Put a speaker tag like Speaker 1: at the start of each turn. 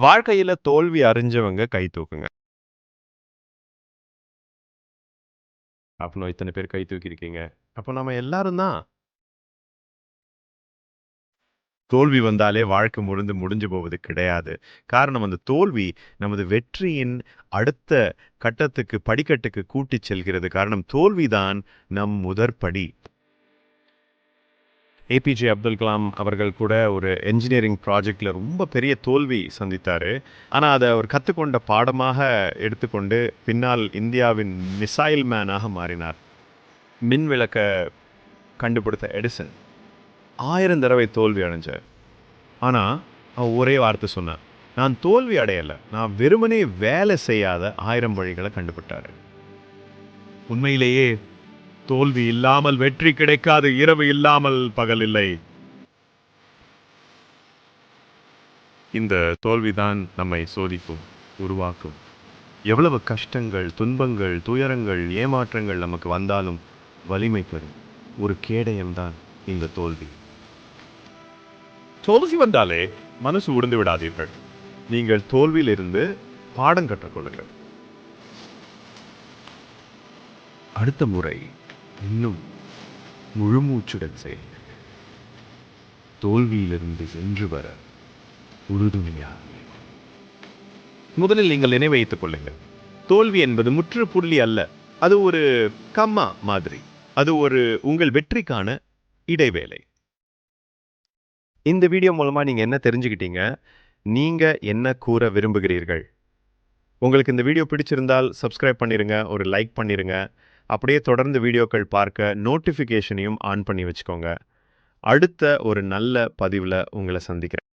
Speaker 1: வாழ்க்கையில தோல்வி அறிஞ்சவங்க கை தூக்குங்க. அப்போ இத்தனை பேர் கை தூக்கியிருக்கீங்க. அப்போ நம்ம எல்லாரும் தான். தோல்வி வந்தாலே வாழ்க்கை முழுந்து முடிஞ்சு போவது கிடையாது. காரணம் அந்த தோல்வி நமது வெற்றியின் அடுத்த கட்டத்துக்கு படிக்கட்டுக்கு கூட்டிச் செல்கிறது. காரணம் தோல்விதான் நம் முதற்படி. ஏபிஜே அப்துல் கலாம் அவர்கள் கூட ஒரு என்ஜினியரிங் ப்ராஜெக்டில் ரொம்ப பெரிய தோல்வி சந்தித்தார். ஆனால் அதை அவர் கற்றுக்கொண்ட பாடமாக எடுத்துக்கொண்டு பின்னால் இந்தியாவின் மிசைல் மேனாக மாறினார். மின் விளக்க கண்டுபிடித்த எடிசன் ஆயிரம் தடவை தோல்வி அடைஞ்சார். ஆனால் அவன் ஒரே வார்த்தை சொன்னான் நான் தோல்வி அடையலை. நான் வெறுமனே வேலை செய்யாத ஆயிரம் வழிகளை கண்டுபிட்டார் உண்மையிலேயே தோல்வி இல்லாமல் வெற்றி கிடைக்காது இரவு இல்லாமல் பகல் இல்லை. இந்த தோல்விதான் நம்மை சோதிக்கும் உருவாக்கும். எவ்வளவு கஷ்டங்கள் துன்பங்கள் துயரங்கள் ஏமாற்றங்கள் நமக்கு வந்தாலும் வலிமை பெறும். ஒரு கேடயம்தான் இந்த தோல்வி. தோல்வி வந்தாலே மனசு உடைந்து விடாதீர்கள். நீங்கள் தோல்வியிலிருந்து பாடம் கற்றுக்கொள்ளுங்கள். அடுத்த முறை இன்னும் முழுமூச்சுடன் செய். தோல்வியிலிருந்து சென்று வர உறுதுணையாக முதலில் நீங்கள் நினைவைத்துக் கொள்ளுங்கள். தோல்வி என்பது முற்றுப்புள்ளி அல்ல. அது ஒரு கம்மா மாதிரி. அது ஒரு உங்கள் வெற்றிக்கான இடைவேளை. இந்த வீடியோ மூலமா நீங்க என்ன தெரிஞ்சுக்கிட்டீங்க? நீங்க என்ன கூற விரும்புகிறீர்கள்? உங்களுக்கு இந்த வீடியோ பிடிச்சிருந்தால் சப்ஸ்கிரைப் பண்ணிருங்க ஒரு லைக் பண்ணிருங்க. அப்படியே தொடர்ந்து வீடியோக்கள் பார்க்க நோட்டிஃபிகேஷனையும் ஆன் பண்ணி வச்சுக்கோங்க. அடுத்த ஒரு நல்ல பதிவில் உங்களை சந்திக்கிறேன்.